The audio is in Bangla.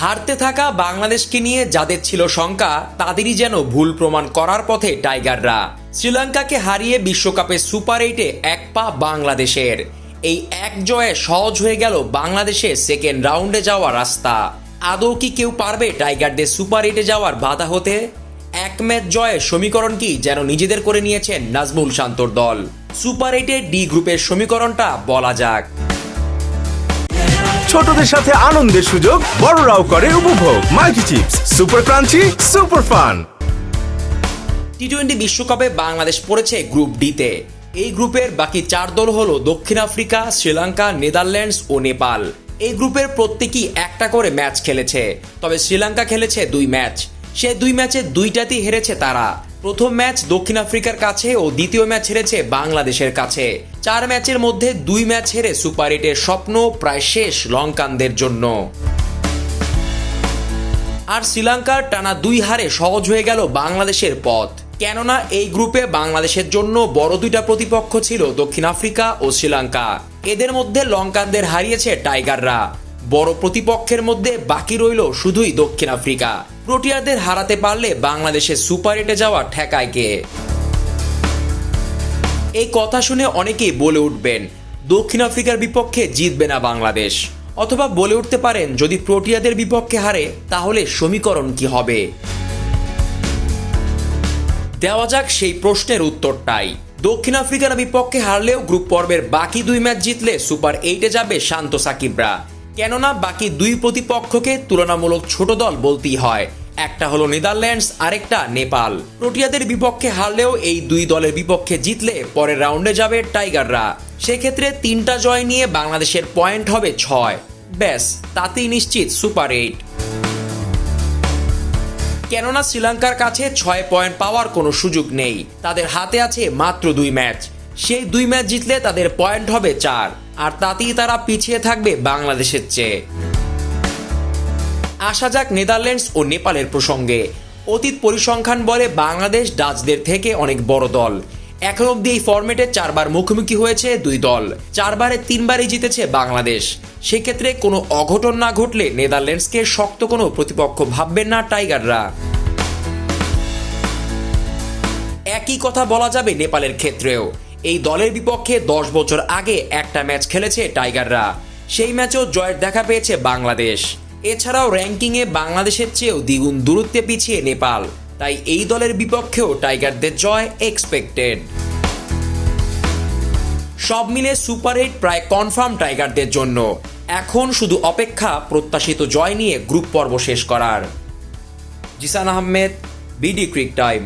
হারতে থাকা বাংলাদেশকে নিয়ে যাদের ছিল শঙ্কা, তাদেরই যেন ভুল প্রমাণ করার পথে টাইগাররা। শ্রীলঙ্কাকে হারিয়ে বিশ্বকাপে সুপার এইটে এক পা বাংলাদেশের। এই এক জয়ে সহজ হয়ে গেল বাংলাদেশের সেকেন্ড রাউন্ডে যাওয়ার রাস্তা। আদৌ কি কেউ পারবে টাইগারদের সুপার এইটে যাওয়ার বাধা হতে? এক ম্যাচ জয়ের সমীকরণ কি যেন নিজেদের করে নিয়েছেন নাজমুল শান্তর দল? সুপার এইটের ডি গ্রুপের সমীকরণটা বলা যাক। ছোটদের সাথে আনন্দের সুযোগ বড়রাও করে উপভোগ। Multi chips, super crunchy, super fun. T twenty বিশ্বকাপে বাংলাদেশ পড়েছে গ্রুপ ডিতে। এই গ্রুপের বাকি চার দল হল দক্ষিণ আফ্রিকা, শ্রীলঙ্কা, নেদারল্যান্ডস ও নেপাল। এই গ্রুপের প্রত্যেকেই একটা করে ম্যাচ খেলেছে, তবে শ্রীলঙ্কা খেলেছে দুই ম্যাচ। সে দুই ম্যাচে দুইটাতেই হেরেছে তারা। প্রথম ম্যাচ দক্ষিণ আফ্রিকার কাছে ও দ্বিতীয় ম্যাচ হেরেছে বাংলাদেশের কাছে। চার ম্যাচের মধ্যে দুই ম্যাচ হেরে সুপার এইটের স্বপ্ন প্রায় শেষ লঙ্কানদের জন্য। আর শ্রীলঙ্কার টানা দুই হারে সহজ হয়ে গেল বাংলাদেশের পথ। কেননা এই গ্রুপে বাংলাদেশের জন্য বড় দুইটা প্রতিপক্ষ ছিল দক্ষিণ আফ্রিকা ও শ্রীলঙ্কা। এদের মধ্যে লঙ্কানদের হারিয়েছে টাইগাররা। বড় প্রতিপক্ষের মধ্যে বাকি রইল শুধুই দক্ষিণ আফ্রিকা। প্রোটিয়াদের হারাতে পারলে বাংলাদেশের সুপার এটে যাওয়া ঠেকায় কে? এই কথা শুনে অনেকেই বলে উঠবেন, দক্ষিণ আফ্রিকার বিপক্ষে জিতবে না বাংলাদেশ। অথবা বলে উঠতে পারেন, যদি প্রোটিয়াদের বিপক্ষে হারে, তাহলে সমীকরণ কি হবে? দেওয়া যাক সেই প্রশ্নের উত্তরটাই। দক্ষিণ আফ্রিকার বিপক্ষে হারলেও গ্রুপ পর্বের বাকি দুই ম্যাচ জিতলে সুপার এইটে যাবে শান্ত সাকিবরা। কেননা বাকি দুই প্রতিপক্ষকে তুলনামূলক ছোট দল বলতেই হয়। একটা হলো নেদারল্যান্ডস, আরেকটা নেপাল। প্রোটিয়াদের বিপক্ষে হারলেও এই দুই দলের বিপক্ষে জিতলে পরের রাউন্ডে যাবে টাইগাররা। সেক্ষেত্রে তিনটা জয় নিয়ে বাংলাদেশের পয়েন্ট হবে ছয়। ব্যাস, তাতেই নিশ্চিত সুপার এইট। কেননা শ্রীলঙ্কার কাছে ছয় পয়েন্ট পাওয়ার কোনো সুযোগ নেই। তাদের হাতে আছে মাত্র দুই ম্যাচ। সেই দুই ম্যাচ জিতলে তাদের পয়েন্ট হবে চার। আর তাতেই তারা পিছিয়ে থাকবে বাংলাদেশের চেয়ে। আসা যাক নেদারল্যান্ডস ও নেপালের প্রসঙ্গে। অতীত পরিসংখ্যান বলে বাংলাদেশ ডাচদের থেকে অনেক বড় দল। এখন অব্দি এই ফরম্যাটে চারবার মুখোমুখি হয়েছে দুই দল। চারবারে তিনবারই জিতেছে বাংলাদেশ। সেক্ষেত্রে কোনো অঘটন না ঘটলে নেদারল্যান্ডসকে শক্ত কোনো প্রতিপক্ষ ভাববেন না টাইগাররা। একই কথা বলা যাবে নেপালের ক্ষেত্রেও। এই দলের বিপক্ষে দশ বছর আগে একটা ম্যাচ খেলেছে টাইগাররা। সেই ম্যাচেও জয়ের দেখা পেয়েছে বাংলাদেশ। এছাড়াও র্যাঙ্কিংয়ে বাংলাদেশের চেয়েও দ্বিগুণ দূরত্বে পিছিয়ে নেপাল। তাই এই দলের বিপক্ষেও টাইগারদের জয় এক্সপেক্টেড সব মিলে সুপার এইট প্রায় কনফার্ম টাইগারদের জন্য। এখন শুধু অপেক্ষা প্রত্যাশিত জয় নিয়ে গ্রুপ পর্ব শেষ করার। Zisan Ahmed BD cric time